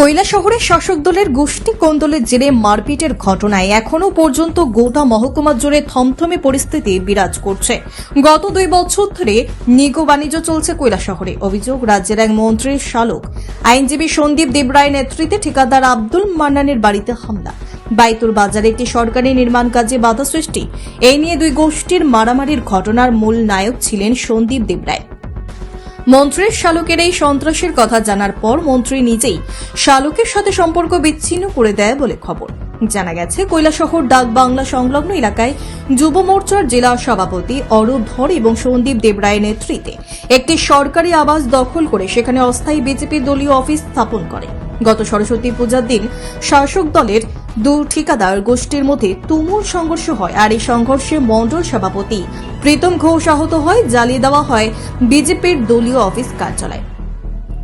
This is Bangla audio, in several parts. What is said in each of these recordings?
কৈলা শহরের শাসক দলের গোষ্ঠী কোন্দলের জেরে মারপিটের ঘটনায় এখনও পর্যন্ত গোটা মহকুমা জুড়ে থমথমে পরিস্থিতি বিরাজ করছে। গত দুই বছর ধরে নিগো বাণিজ্য চলছে কৈলা শহরে। অভিযোগ, রাজ্যের এক মন্ত্রীর শালক। আইনজীবী সন্দীপ দেবরায় নেতৃত্বে ঠিকাদার আব্দুল মান্নানের বাড়িতে হামলা। বাইতুল বাজারে একটি সরকারি নির্মাণ কাজে বাধা সৃষ্টি। এই নিয়ে দুই গোষ্ঠীর মারামারির ঘটনার মূল নায়ক ছিলেন সন্দীপ দেবরায়। মন্ত্রীর শালুকের এই সন্ত্রাসের কথা জানার পর মন্ত্রী নিজেই শালুকের সাথে সম্পর্ক বিচ্ছিন্ন করে দেয় বলে খবর। জানা গেছে, কৈলাসহর ডাক বাংলা সংলগ্ন এলাকায় যুব মোর্চার জেলা সভাপতি অরূপ ধর এবং সন্দীপ দেবরায়ের নেতৃত্বে একটি সরকারি আবাস দখল করে সেখানে অস্থায়ী বিজেপি দলীয় অফিস স্থাপন করে। গত সরস্বতী পূজার দিন শাসক দলের দু ঠিকাদার গোষ্ঠীর মধ্যে তুমুল সংঘর্ষ হয় আর এই সংঘর্ষে মণ্ডল সভাপতি প্রীতম ঘোষ আহত হয়, জ্বালিয়ে দেওয়া হয় বিজেপির দলীয় অফিস কার্যালয়।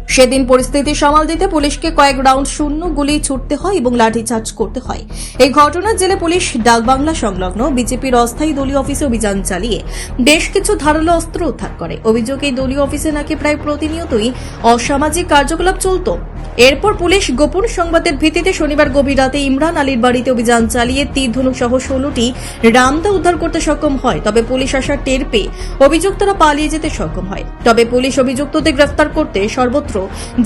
সেদিন পরিস্থিতি সামাল দিতে পুলিশকে কয়েক রাউন্ড শূন্য গুলি ছুটতে হয় এবং লাঠিচার্জ করতে হয়। এই ঘটনার জেলে পুলিশ ডাকবাংলা সংলগ্ন বিজেপির অস্থায়ী দলীয় অফিসে অভিযান চালিয়ে বেশ কিছু ধারালো অস্ত্র উদ্ধার করে। অভিযোগ, এই দলীয় অফিসে নাকি প্রায় প্রতিনিয়তই অসামাজিক কার্যকলাপ চলত। এরপর পুলিশ গোপন সংবাদের ভিত্তিতে শনিবার গভীর রাতে ইমরান আলীর বাড়িতে অভিযান চালিয়ে তীর ধনুক সহ ষোলোটি রামদা উদ্ধার করতে সক্ষম হয়, তবে পুলিশ আসা টের পেয়ে অভিযুক্তরা পালিয়ে যেতে সক্ষম হয়। তবে পুলিশ অভিযুক্তদের গ্রেফতার করতে সর্বত্র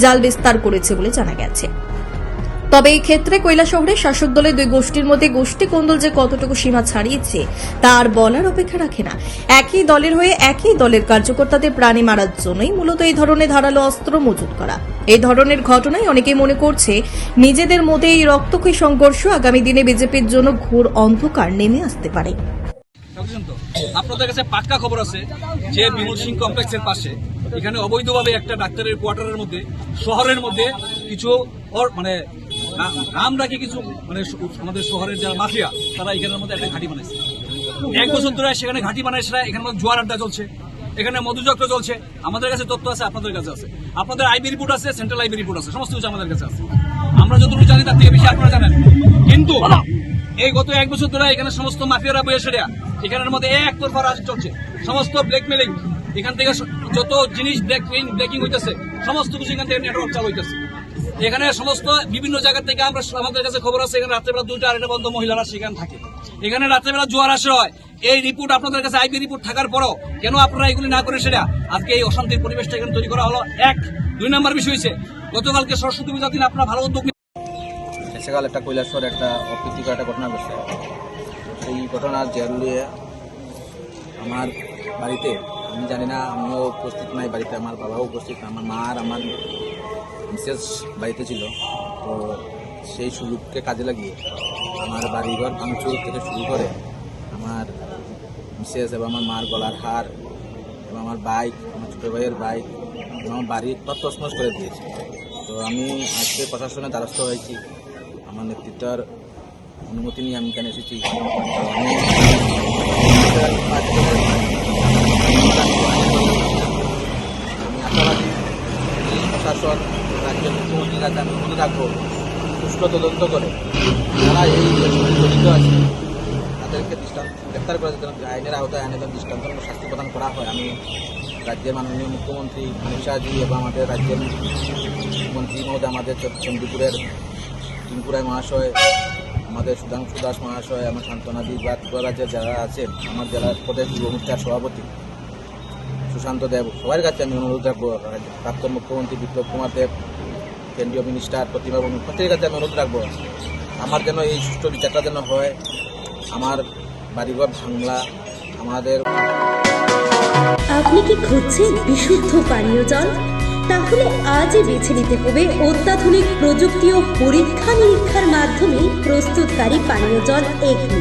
জাল বিস্তার করেছে বলে জানা গেছে। তবে এই ক্ষেত্রে কৈলা শহরে শাসক দলের দুই গোষ্ঠীর মধ্যে গোষ্ঠী কোন্দল যে কতটুকু সীমা ছাড়িয়েছে, তার বলার অপেক্ষা রাখে না। একই দলের হয়ে একই দলের কার্যকর্তাদের প্রাণী মারার জন্যই মূলত এই ধরনের ধারালো অস্ত্র মজুত করা। এই ধরনের ঘটনায় অনেকেই মনে করছে, নিজেদের মধ্যে এই রক্তক্ষয়ী সংঘর্ষ আগামী দিনে বিজেপির জন্য ঘোর অন্ধকার নেমে আসতে পারে। আপনাদের কাছে পাক্কা খবর আছে যে বিমল সিং কমপ্লেক্সের পাশে, এখানে অবৈধভাবে একটা ডাক্তারের কোয়ার্টারের মধ্যে, শহরের মধ্যে কিছু মানে নাম রাখি কিছু মানে আমাদের শহরের যারা মাফিয়া, তারা এখানের মধ্যে একটা ঘাঁটি বানাইছে। এক বছর ধরে সেখানে ঘাঁটি বানাইছে এখানে মধ্যে জোয়ার আড্ডা চলছে, এখানে মধুচক্র চলছে। আমাদের কাছে তথ্য আছে, আপনাদের কাছে আছে। আপনাদের আইবি রিপোর্ট আছে, সেন্ট্রাল আইবি রিপোর্ট আছে, সমস্ত কিছু আমাদের কাছে আছে। আমরা যতটুকু জানি, তার থেকে বেশি আপনারা জানেন। কিন্তু এই গত এক বছর ধরে এখানে সমস্ত মাফিয়ারা বসে দেয়া এখানের মধ্যে এক তরফা রাজ চলছে। সমস্ত ব্ল্যাকমেলিং এখান থেকে যত জিনিস ব্ল্যাকিং ব্ল্যাকিং হইতেছে, সমস্ত কিছু এখান থেকে নেটওয়ার্ক চালু হইতেছে। এখানে সমস্ত বিভিন্ন জায়গা থেকে আমরা আমাদের কাছে খবর আছে, এখানে রাত্রেবেলা দুইটা আড়াইটা বন্ধ মহিলারা সেখানে থাকে। এখানে রাত্রেবেলা জোয়ার আসে হয়। এই রিপোর্ট আপনাদের কাছে আইবি রিপোর্ট থাকার পরও কেন আপনারা এগুলি না করে সেটা? আজকে এই অশান্তির পরিবেশটা এখানে তৈরি করা হলো। এক, দুই নম্বর বিষয় হয়েছে, গতকালকে সরস্বতী পূজার দিন আপনারা ভালো উদ্যোগ সেকাল একটা কৈলাসর একটা অপ্রীতিকর একটা ঘটনা ঘটছে। এই ঘটনার জের লিয়ে আমার বাড়িতে? আমি জানি না, আমিও উপস্থিত নাই বাড়িতে, আমার বাবাও উপস্থিত, আমার মা আর আমার মিসেস বাড়িতে ছিল। তো সেই সুযোগকে কাজে লাগিয়ে আমার বাড়িঘর ভাঙচুর থেকে শুরু করে আমার মিসেস এবং আমার মার গলার হার এবং আমার বাইক আমার ছোটো ভাইয়ের বাইক এবং আমার বাড়ি তত্তসমস করে দিয়েছে। তো আমি আজকে প্রশাসনের দ্বারস্থ হয়েছি। আমার নেতৃত্বের অনুমতি নিয়ে আমি এখানে এসেছি। আমি আশাবাদী এই প্রশাসন, রাজ্যের মুখ্যমন্ত্রীর আমি অনুরোধ রাখব সুষ্ঠু তদন্ত করে যারা এই জড়িত আছে, তাদেরকে দৃষ্টান্ত, গ্রেপ্তার করা যেন আইনের আওতায় আইনে যেন দৃষ্টান্তমূলক শাস্তি প্রদান করা হয়। আমি রাজ্যের মাননীয় মুখ্যমন্ত্রী অমিত শাহজি এবং আমাদের রাজ্যের মন্ত্রী মহোদয়, আমাদের চ- চণ্ডীপুরের ত্রিপুরায় মহাশয়, আমাদের সুধাংশু দাস মহাশয়, আমার শান্তনাদি বা রাজ্যের যারা আছেন, আমার জেলার প্রদেশ যুব সভাপতি সুশান্ত দেব সবার কাছে আমি অনুরোধ রাখব প্রাক্তন মুখ্যমন্ত্রী বিপ্লব কুমার দেব, কেন্দ্রীয় মিনিস্টার প্রতিমা বর্মন প্রত্যেকের কাছে আমি অনুরোধ রাখব, আমার যেন এই সুষ্ঠু বিচারটা যেন হয়, আমার বাড়িঘর ভাঙলা, আমাদের আপনি কি খুঁজছেন বিশুদ্ধ পানীয় জল? তাহলে আজই বেছে নিতে হবে অত্যাধুনিক প্রযুক্তি ও পরীক্ষা নিরীক্ষার মাধ্যমে প্রস্তুতকারী পানীয় জল এগনি।